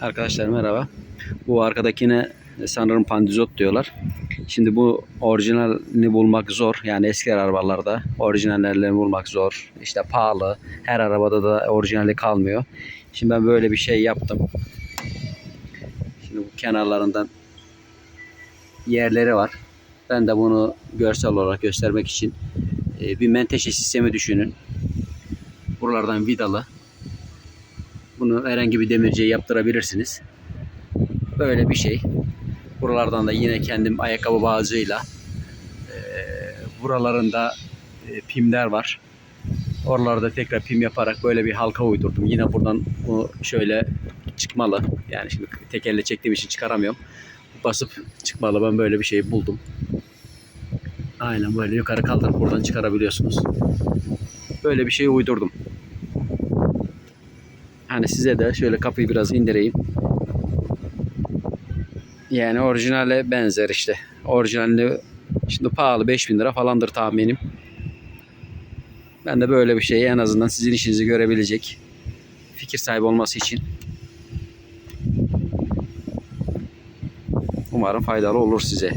Arkadaşlar merhaba. Bu arkadakine sanırım pandizot diyorlar. Şimdi bu orijinalini bulmak zor. Yani eski arabalarda orijinallerini bulmak zor. İşte pahalı. Her arabada da orijinali kalmıyor. Şimdi ben böyle bir şey yaptım. Şimdi bu kenarlarından yerleri var. Ben de bunu görsel olarak göstermek için e, bir menteşe sistemi düşünün. Buralardan vidalı. Bunu herhangi bir demirciye yaptırabilirsiniz. Böyle bir şey. Buralardan da yine kendim ayakkabı bağcığıyla e, buralarında e, pimler var. Oralarda tekrar pim yaparak böyle bir halka uydurdum. Yine buradan bu şöyle çıkmalı. Yani şimdi tek çektiğim için çıkaramıyorum. Basıp çıkmalı. Ben böyle bir şey buldum. Aynen böyle yukarı kaldırıp buradan çıkarabiliyorsunuz. Böyle bir şey uydurdum. Hani size de şöyle kapıyı biraz indireyim. Yani orijinale benzer işte. Orijinali şimdi pahalı 5000 lira falandır tahminim. Ben de böyle bir şeyi en azından sizin işinizi görebilecek fikir sahibi olması için umarım faydalı olur size.